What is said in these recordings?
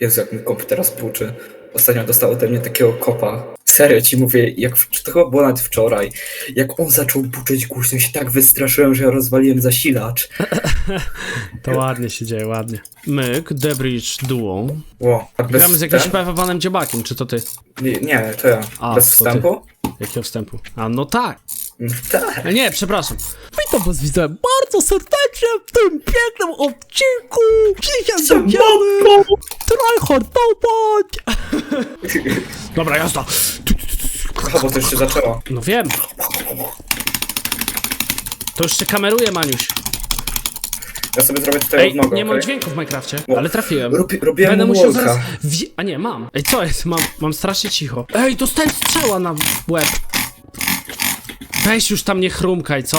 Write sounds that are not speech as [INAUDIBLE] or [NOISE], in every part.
Jezu, jak mój komputer rozpuczy. Ostatnio dostał ode mnie takiego kopa. Serio ci mówię, jak w- to chyba było nawet wczoraj. Jak on zaczął buczyć głośno, się tak wystraszyłem, że ja rozwaliłem zasilacz. [LAUGHS] To ładnie się dzieje, ładnie. Myk, The Bridge Duo. Ło, a bez Gramy z jakimś wstępu? dziebakiem, czy to ty? Nie, nie, to ja. A, bez to ty. wstępu? Jakiego wstępu? A no tak. Tak. A nie, przepraszam. Witam was widzę bardzo serdecznie w tym pięknym odcinku. Dzisiaj będziemy tryhardować. [LAUGHS] Dobra, jazda. Aha, bo to już się zaczęło. No wiem. To już się kameruje, Maniuś. Ja sobie zrobię tutaj Ej, odnogę, nie mam okej? dźwięków w Minecrafcie, O, ale trafiłem. Robi, robiłem Będę mu musiał walka. zaraz... A nie, mam. Ej, co jest? Mam, mam strasznie cicho. Ej, dostałem strzała na łeb. Weź już tam nie chrumkaj, co?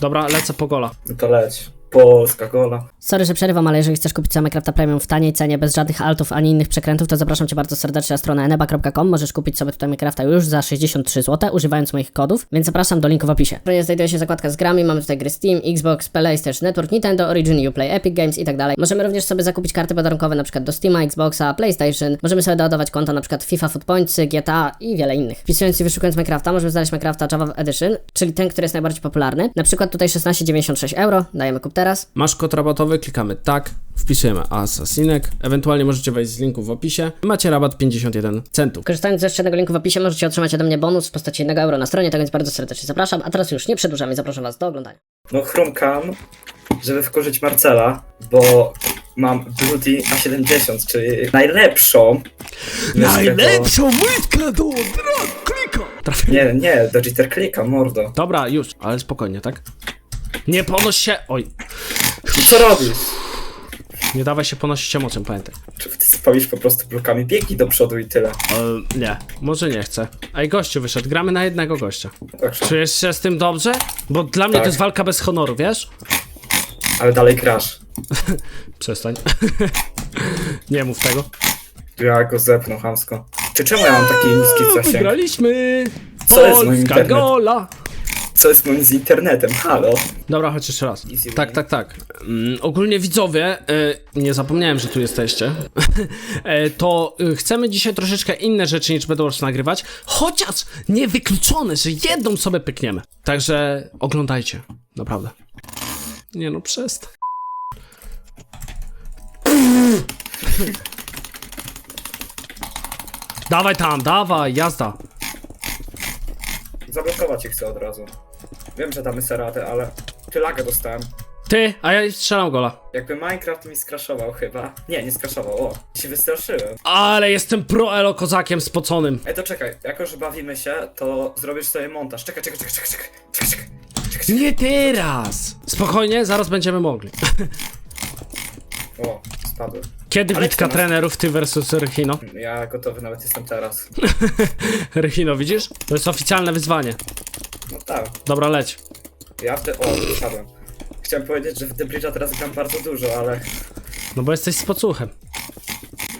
Dobra, lecę po gola. No to leć. Polska gola. Sorry, że przerywam, ale jeżeli chcesz kupić sobie Minecrafta Premium w taniej cenie, bez żadnych altów ani innych przekrętów, to zapraszam Cię bardzo serdecznie na stronę eneba.com. Możesz kupić sobie tutaj Minecrafta już za 63 zł, używając moich kodów, więc zapraszam do linku w opisie. W znajduje się zakładka z grami, mamy tutaj gry Steam, Xbox, PlayStation Network, Nintendo, Origin, Uplay, Epic Games i tak dalej. Możemy również sobie zakupić karty podarunkowe przykład do Steama, Xboxa, PlayStation. Możemy sobie doładować konta przykład FIFA Food Points, GTA i wiele innych. Wpisując i wyszukując Minecrafta, możemy znaleźć Minecrafta Java Edition, czyli ten, który jest najbardziej popularny. Na przykład tutaj 16,96 euro, dajemy kup teraz. Masz kod klikamy tak, wpisujemy asasinek, ewentualnie możecie wejść z linku w opisie. Macie rabat 51 centów. Korzystając z jeszcze jednego linku w opisie możecie otrzymać ode mnie bonus w postaci 1 euro na stronie, tak więc bardzo serdecznie zapraszam. A teraz już nie przedłużamy, zapraszam Was do oglądania. No chrumkam, żeby wkurzyć Marcela, bo mam Bloody A70, czyli najlepszą. Najlepszą mytkę do drag klika. Nie, nie, do jitter klika, mordo. Dobra, już, ale spokojnie, tak? Nie ponoś się... Oj, co robisz? nie dawaj się ponosić emocją, pamiętaj. Czy ty spalisz po prostu blokami? Biegnij do przodu i tyle. E, nie, może nie chcę. Ej, gościu wyszedł, gramy na jednego gościa. Proszę. Czujesz się z tym dobrze? Bo dla mnie Tak. to jest walka bez honoru, wiesz? Ale dalej grasz. [LAUGHS] Przestań. [LAUGHS] nie mów tego. Ja go zepnął chamsko. Czy czemu ja mam taki niski zasięg? Wygraliśmy! Co jest z moim Polska internetem? gola! Co jest moim z internetem? Halo? Dobra, chodź jeszcze raz. Easy Tak, win. tak, tak. Mm, ogólnie widzowie, y, nie zapomniałem, że tu jesteście. [LAUGHS] e, to y, chcemy dzisiaj troszeczkę inne rzeczy niż Bedwars nagrywać, chociaż niewykluczone, że jedną sobie pykniemy. Także oglądajcie, naprawdę. Nie no, przestań. [LAUGHS] dawaj tam, dawaj, jazda. Zablokować ich chcę od razu. Wiem, że tam jest radę, ale ty lagę dostałem. Ty, a ja strzelam gola. Jakby Minecraft mi skraszował chyba. Nie, nie skraszował, o. Się wystraszyłem. Ale jestem pro elo kozakiem spoconym. Ej, to czekaj, jako że bawimy się, to zrobisz sobie montaż. Czekaj, czekaj, czekaj, czekaj, czekaj, czekaj, czekaj. czekaj. Nie teraz! Spokojnie, zaraz będziemy mogli. O, spadłem. Kiedy Ale bitka trenerów ty versus Rychino? Ja gotowy nawet jestem teraz. [LAUGHS] Rychino, widzisz? To jest oficjalne wyzwanie. No tak, Dobra, leć. ja w te... O, spadłem. Chciałem powiedzieć, że w The Bridge'a teraz gram bardzo dużo, ale... No bo jesteś z pocuchem.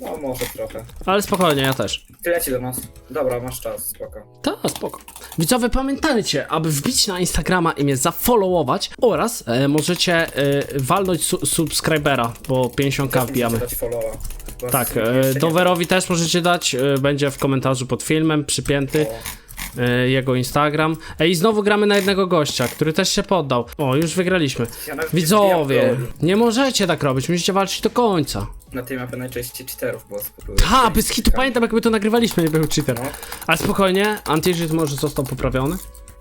No, może trochę. Ale spokojnie, ja też. Ty leci do nas. Dobra, masz czas, spoko. Tak, spoko. Widzowie, pamiętajcie, aby wbić na Instagrama i mnie zafollowować oraz e, możecie e, walnąć su subskrybera, bo 50k wbijamy. Dać followa. Bo Tak, jeszcze e, nie Dowerowi też możecie dać, e, będzie w komentarzu pod filmem przypięty. O. e, jego Instagram. Ej, i znowu gramy na jednego gościa, który też się poddał. O, już wygraliśmy. Ja nawet nie Widzowie, nie możecie tak robić, musicie walczyć do końca. Na tej mapie najczęściej cheaterów było. były Ha, bez hitu pamiętam jak my to nagrywaliśmy, nie był cheater. No. Ale spokojnie, anti-cheat może został poprawiony.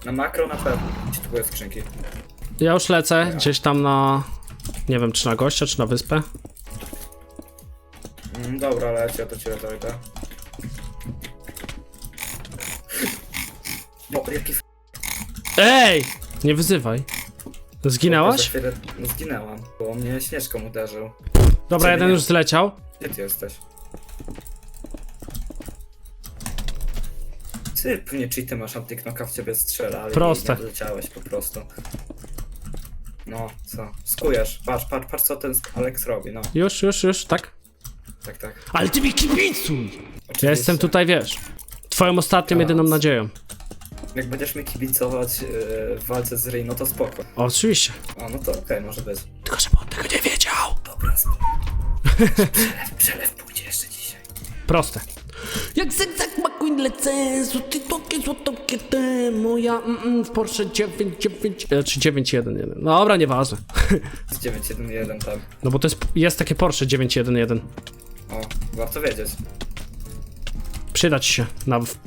Na makro na pewno. Gdzie tu były skrzynki? Ja już lecę gdzieś tam na... Nie wiem, czy na gościa, czy na wyspę. Mm, dobra, ja do ciebie dojdę. Jaki f... Ej! Nie wyzywaj. Zginęłaś? Chwilę- No, zginęłam, bo mnie śnieżką uderzył. Dobra, Ciebie jeden nie. już zleciał. Gdzie ty jesteś? Ty pewnie cheaty masz, antyknoka w ciebie strzela, ale Proste. nie leciałeś po prostu. No, co? Skujesz. Patrz, patrz, patrz co ten Alex robi, no. Już, już, już, tak? Tak, tak. Ale ty mi kibicuj! Oczywiście. Ja jestem tutaj, wiesz, twoją ostatnią, jedyną nadzieją. Jak będziesz mi kibicować yy, w walce z Ray, no to spoko. Oczywiście. A, no to okej, może być. Tylko, żeby on tego nie wiedział. Dobra, [LAUGHS] przelew, przelew pójdzie jeszcze dzisiaj. Proste. Jak zygzak McQueen lecę, złoty tokie, złotokie te, moja mm, mm, w Porsche 999, e, czy 911. Dobra, nieważne. [LAUGHS] Z 911 tam. No bo to jest, jest takie Porsche 911. O, warto wiedzieć. Przydać się na w,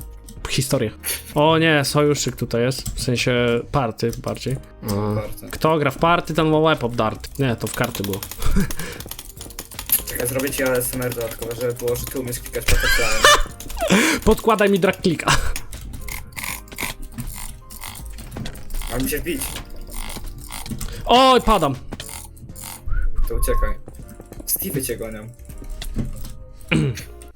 historię. O nie, sojuszyk tutaj jest, w sensie party bardziej. A. Bardzo. Kto gra w party, ten ma łeb obdarty. Nie, to w karty było. Czekaj, zrobię ci ASMR dodatkowe, żeby było, że ty umiesz klikać butterflyem. [LAUGHS] Podkładaj mi drag klika. [LAUGHS] A mi się wbić, Oj, padam. to uciekaj. Steve cię gonią.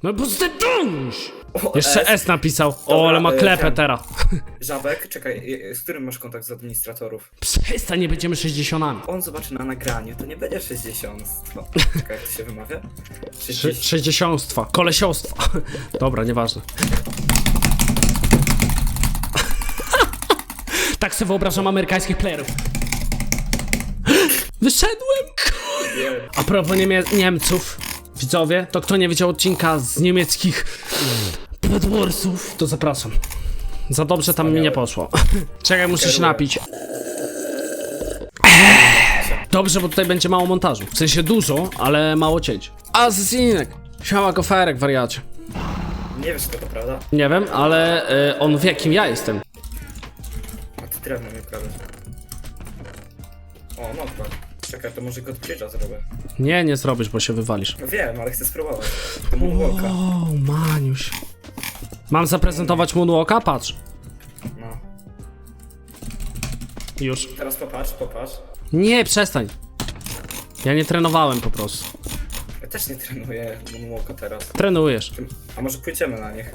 No bo zdąż! O, Jeszcze S. S napisał. O, ale ma y, klepę ten. teraz. [LAUGHS] Żabek, czekaj, y, z którym masz kontakt z administratorów? Przestań, nie będziemy 60. On zobaczy na nagraniu, to nie będzie 60. [LAUGHS] Czekaj, jak to się wymawia? Sze- 60. Sześćdziesiąstwa, kolesiostwa. [LAUGHS] Dobra, nieważne. tak sobie wyobrażam amerykańskich playerów. [GASPS] Wyszedłem! A propos niemie- Niemców, widzowie, to kto nie widział odcinka z niemieckich Bedwarsów, to zapraszam. Za dobrze tam mi nie poszło. [LAUGHS] Czekaj, muszę się napić. Dobrze, bo tutaj będzie mało montażu. W sensie dużo, ale mało cięć. Asysinek! Siema goferek, wariacie. Nie wiesz, to prawda? Nie wiem, ale y, on wie, kim ja jestem. A ty drewno mi prawie. O, notepad. Czekaj, to może go krzyża zrobię. Nie, nie zrobisz, bo się wywalisz. No wiem, ale chcę spróbować. To moonwalka. O, Maniuś. Mam zaprezentować Moonwalka? Patrz. No. Już. Teraz popatrz, popatrz. Nie, przestań. Ja nie trenowałem po prostu. Ja też nie trenuję moonwalka teraz. Trenujesz. A może pójdziemy na nich?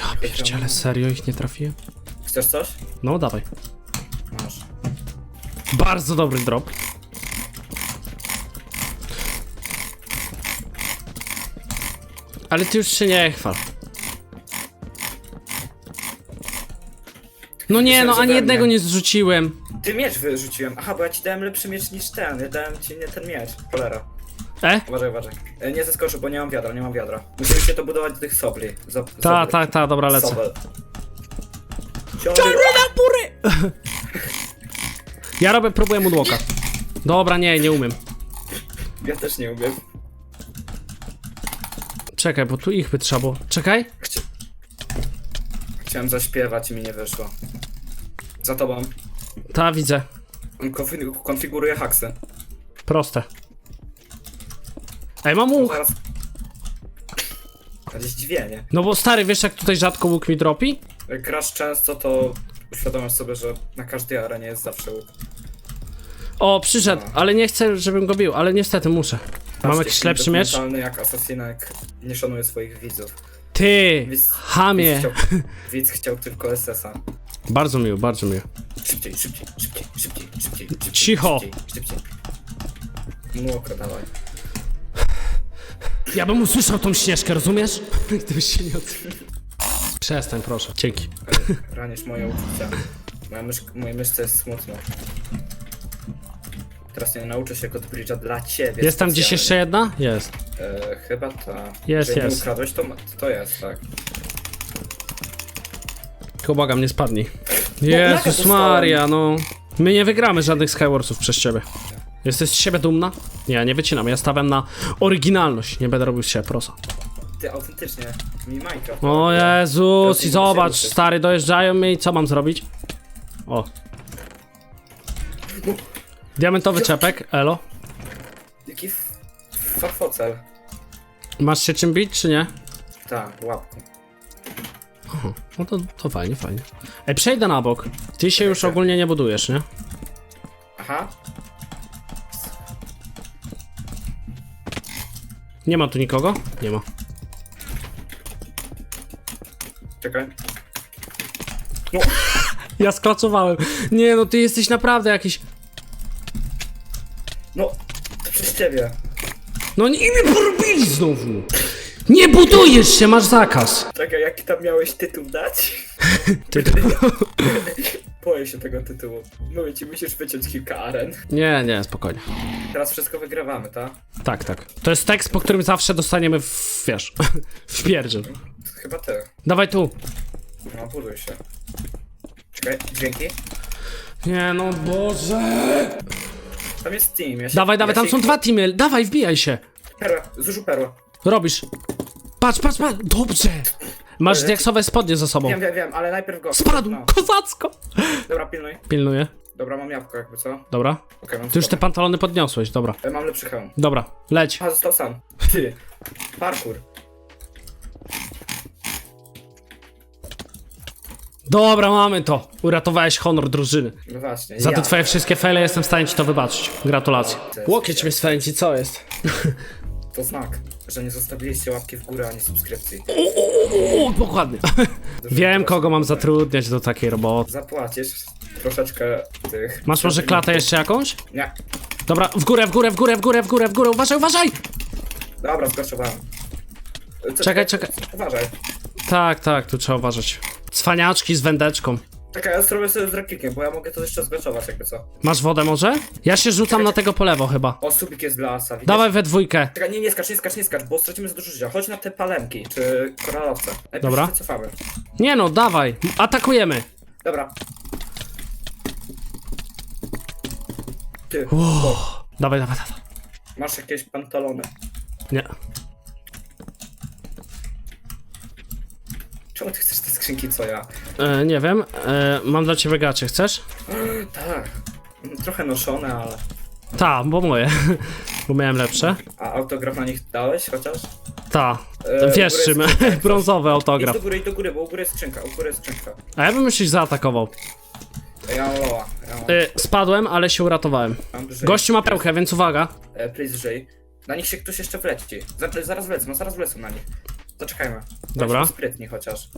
Ja pierdziele, serio ich nie trafiłem? Chcesz coś? No, dawaj. Bardzo dobry drop. Ale ty już się nie chwal. No nie, no ani jednego nie zrzuciłem. Ty miecz wyrzuciłem. Aha, bo ja ci dałem lepszy miecz niż ten. Ja dałem ci nie ten miecz. Cholera. E? Uważaj, uważaj. E, Nie zeskoczę, bo nie mam wiadra, nie mam wiadra. Musimy się to budować do tych sobli. Zob- Ta, sobli. ta, ta, dobra, lecę. Sobel. bury! [LAUGHS] Ja robię, próbuję mudłoka. Dobra, nie, nie umiem. Ja też nie umiem. Czekaj, bo tu ich by trzeba było. Czekaj. Chci... Chciałem zaśpiewać i mi nie wyszło. Za tobą. Ta, widzę. On konfi- konfiguruje haksy. Proste. Ej, mam łuk. Zaraz... Zdziwienie. No bo stary, wiesz jak tutaj rzadko łuk mi dropi? Jak grasz często, to uświadamiasz sobie, że na każdej arenie jest zawsze łuk. O, przyszedł, ale nie chcę, żebym go bił, ale niestety muszę. Mam jakiś lepszy miecz? dokumentalny jak Asasinek nie szanuje swoich widzów. Ty, Widz, widz, hamie. chciał, [LAUGHS] widz chciał tylko SS-a. Bardzo miło, bardzo miło. Szybciej, szybciej, szybciej, szybciej, szybciej, szybciej. Cicho. Szybciej, szybciej. Młoko, dawaj. Ja bym usłyszał tą ścieżkę, rozumiesz? [LAUGHS] Gdybyś się nie odzywał. Przestań, proszę. Dzięki. Ranisz moje uczucia. Moja mysz, moje myszce jest smutno. Teraz nie nauczę się Godbridge'a dla ciebie. Jest tam gdzieś specjalnie. jeszcze jedna? Jest. E, chyba ta. Jest, Jeżeli jest. nie ukradłeś, to, ma- to jest, tak. Tylko błagam, nie spadnij. [LAUGHS] Jezus dostałem. Maria, no. My nie wygramy żadnych Skywarsów przez ciebie. Jesteś z siebie dumna? Nie, ja nie wycinam, ja stawiam na oryginalność. Nie będę robił z siebie prosa. Ty autentycznie. Mi Minecraft. O Jezus, i zobacz, stary, dojeżdżają mi i co mam zrobić? O. Diamentowy czepek, elo. Jaki f- farfocel. Masz się czym bić, czy nie? Tak, łapką. No to, to fajnie, fajnie. Ej, przejdę na bok. Ty się już ogólnie nie budujesz, nie? Aha. Nie ma tu nikogo? Nie ma. Czekaj. No, Ja sklacowałem. Nie no, ty jesteś naprawdę jakiś... ciebie. No i mnie porobili znowu! Nie budujesz się, masz zakaz! Czekaj, jaki tam miałeś tytuł dać? [LAUGHS] Ty [LAUGHS] Boję się tego tytułu. Mówię ci, musisz wyciąć kilka aren. Nie, nie, spokojnie. Teraz wszystko wygrywamy, tak? Tak, tak. To jest tekst, po którym zawsze dostaniemy w, wiesz, [LAUGHS] w pierdziel. Chyba ty. Dawaj tu. No, buduj się. Czekaj, dźwięki? Nie no, Boże. Tam jest team. Ja się, Dawaj, dawaj, ja tam się są dwa teamy. Dawaj, wbijaj się. Perła, zużył perłę. Robisz. Patrz, patrz, patrz. Dobrze. Masz diaksowe spodnie za sobą. Wiem, wiem, wiem, ale najpierw go. Spadł, No. kozacko. Dobra, pilnuj. Pilnuję. Dobra, mam jabłko jakby, co? Dobra. Okej, mam Ty już te pantalony podniosłeś, dobra. E, Mam lepszy hełm. Dobra, leć. A, został sam. Ty. Parkour. Dobra, mamy to. Uratowałeś honor drużyny. No właśnie. Za ja. te twoje wszystkie fele jestem w stanie ci to wybaczyć. Gratulacje. Łokieć mnie swędzi, co jest? [LAUGHS] To znak, że nie zostawiliście łapki w górę ani subskrypcji. O, dokładnie. [LAUGHS] Wiem, kogo mam zatrudniać do takiej roboty. Zapłacisz troszeczkę tych... Masz może klatę jeszcze jakąś? Nie. Dobra, w górę, w górę, w górę, w górę, w górę, w górę, uważaj, uważaj! Dobra, skoczowałem. Co- Czekaj, czekaj. Uważaj. Tak, tak, tu trzeba uważać. Cwaniaczki z wędeczką. Czekaj, ja zrobię sobie z rakikiem, bo ja mogę to jeszcze zgoczować jakby co. Masz wodę może? Ja się rzucam na tego po lewo chyba. O, subik jest dla asa, widzisz? Dawaj we dwójkę. Czekaj, nie, nie skacz, nie skacz, nie skacz, bo stracimy za dużo życia. Chodź na te palemki, czy koralowce. Najpierw Dobra. się wycofamy. Nie no, dawaj. Atakujemy. Dobra. Ty, Dawaj, dawaj, dawaj. masz jakieś pantalony. Nie. Czemu ty chcesz te skrzynki, co ja? E, nie wiem. E, mam dla ciebie gacie, chcesz? [GASPS] Tak. Trochę noszone, ale... Ta, bo moje. [LAUGHS] bo miałem lepsze. A autograf na nich dałeś chociaż? Ta. E, Wiesz czym. [LAUGHS] Brązowy Idź autograf. do góry, idź do góry, bo u góry jest skrzynka, u góry jest skrzynka. A ja bym już ich zaatakował. Ja mam ja mam, E, spadłem, ale się uratowałem. mam. Gościu ma pełkę, więc uwaga. E, please żyj. Na nich się ktoś jeszcze wleci. Zaraz, zaraz wlecą, no zaraz wlecą na nich. Zaczekajmy. Dobra. Sprytni chociaż.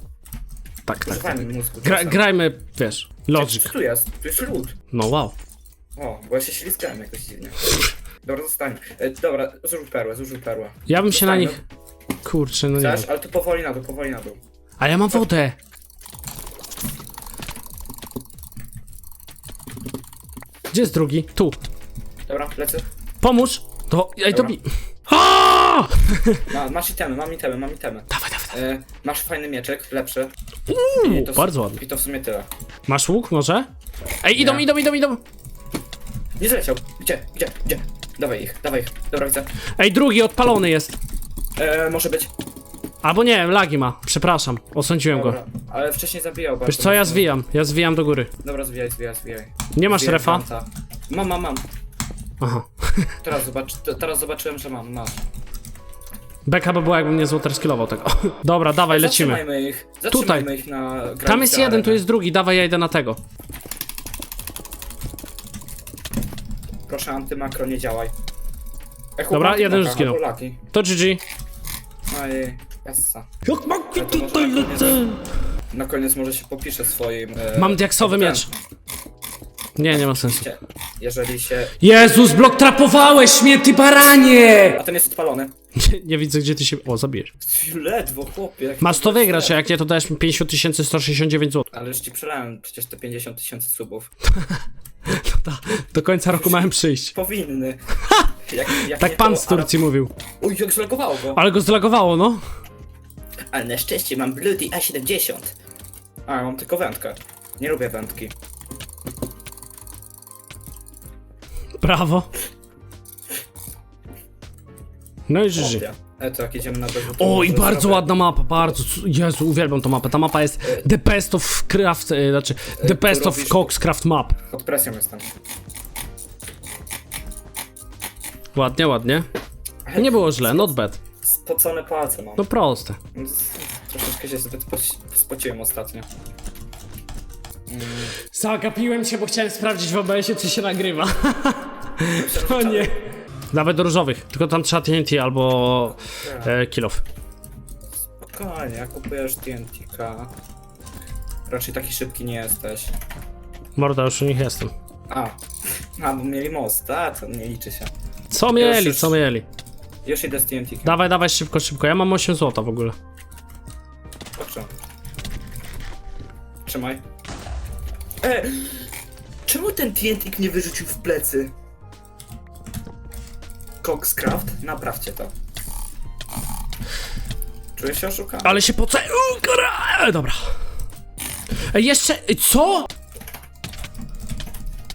Tak, tak. tak. Mózgu. Gra, grajmy, wiesz, logic. Tu jest? Tu jest lód. No wow. O, bo ja się ślizgałem jakoś dziwnie. Dobra, zostań. E, dobra, zużył perłę, zużył perłę. Ja bym się na Zostań, nich... Kurczę, no nie Chcesz? wiem. Ale tu powoli na dół, powoli na dół. A ja mam wodę. Gdzie jest drugi? Tu. Dobra, lecę. Pomóż. To... Ej, to Dobra. bi... Aaaa! Ma, masz itemy, mam itemy, mam itemy. Dawaj, dawaj, dawaj. E, masz fajny mieczek, lepszy. Uuu, I to w- bardzo ładny. I to w sumie tyle. Masz łuk może? Ej, idą, Nie. idą, idą, idą. Nie zleciał. Gdzie? Gdzie? Gdzie? Dawaj ich, dawaj ich. Dobra, widzę. Ej, drugi odpalony jest. E, może być. Albo nie, lagi ma. Przepraszam, osądziłem go. Dobra, ale wcześniej zabijał bardzo. Wiesz co, ja mocno. zwijam. Ja zwijam do góry. Dobra, zwijaj, zwijaj, zwijaj. Nie masz Zwijaj refa? Mam, mam, mam. Aha. [LAUGHS] Teraz, zobacz, teraz zobaczyłem, że mam, masz. Beka by była, jakbym nie złoterskillował tego. [LAUGHS] Dobra, dawaj, lecimy. Zatrzymajmy ich. Zatrzymajmy ich na granicy Tam jest jeden, areny. tu jest drugi. Dawaj, ja idę na tego. Proszę, antymakro, nie działaj. Ej, Dobra, jeden już zginął. To GG. I... Jassa. Jak Ale to może na koniec, na koniec może się popiszę swoim... E, Mam diaksowy ten. miecz. Nie, nie ma sensu. Jeżeli się... Jezus, blok trapowałeś, śmięty baranie! A ten jest odpalony. Nie, nie widzę, gdzie ty się... O, zabijesz. Ledwo, chłopie. jak Masz to wygrać, a jak nie, to dajesz mi 50 169 zł. Ale już ci przelałem przecież te 50 tysięcy subów. [LAUGHS] Do końca roku miałem przyjść. Powinny. Jak, jak Tak nie pan to z Turcji mówił. Uj, jak zlagowało go. Ale go zlagowało, no. Ale na szczęście mam Bloody A70. A, mam tylko wędkę. Nie lubię wędki. Brawo. No i. Chłopie. E, to jak jedziemy na. O, i bardzo ładna mapa, bardzo. cu- Jezu, uwielbiam tą mapę. Ta mapa jest the best of craft, e, znaczy the tu best of robisz- Coxcraft map. Pod presją jestem. Ładnie, ładnie. Nie było źle, not bad. Spocone palce mam. No proste. Z- Troszeczkę się zbyt poci- spociłem ostatnio. Zagapiłem się, bo chciałem sprawdzić w OBS-ie, czy się nagrywa. [LAUGHS] o nie. Nawet do różowych, tylko tam trzeba TNT albo e, kill off. Spokojnie, jak kupujesz TNT-ka... Raczej taki szybki nie jesteś. Morda, już u nich jestem. A, a bo mieli most, a to nie liczy się. Co mieli, co mieli? Już idę z TNT. Dawaj, dawaj, szybko, szybko. Ja mam 8 złota w ogóle. Proszę. Trzymaj. E, czemu ten TNT nie wyrzucił w plecy? Coxcraft, naprawcie to. Czuję się oszukany. Ale się poce... U, kara- e, Dobra. Ej, jeszcze... Co?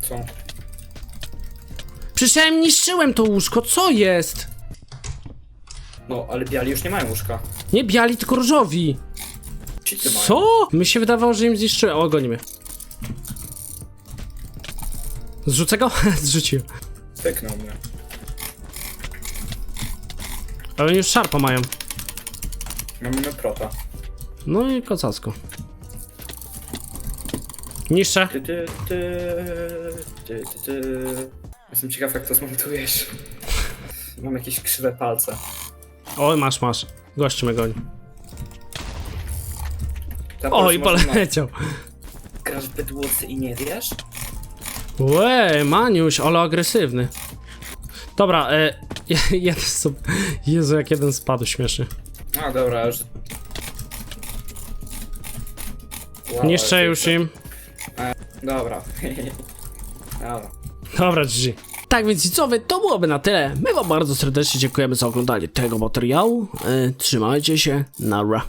Co? Przecież ja im niszczyłem to łóżko, co jest? No, ale biali już nie mają łóżka. Nie biali, tylko różowi. Ci ty mają. Co? Mi się wydawało, że im zniszczyłem. O, goni mnie. Zrzucę go? [LAUGHS] Zrzuciłem. Pyknął mnie. Ale oni już szarpa mają. Mamy prota. No i kocacko. Niszczę. Ty, ty, ty, ty, ty, ty. Jestem ciekaw jak to zmontujesz. Mam jakieś krzywe palce. Oj, masz, masz. Gościu mnie goni. Ta Oj, poleciał. ma- Grasz w i nie wiesz? Łe, Maniuś, ale agresywny. Dobra, e, [LAUGHS] jeden sobie... Jezu, jak jeden spadł, śmiesznie. A dobra, już. Wow, Niszczę już im. [LAUGHS] Dobra. dobra. Dobra, GG. Tak więc widzowie, to byłoby na tyle. My wam bardzo serdecznie dziękujemy za oglądanie tego materiału. E, trzymajcie się, nara.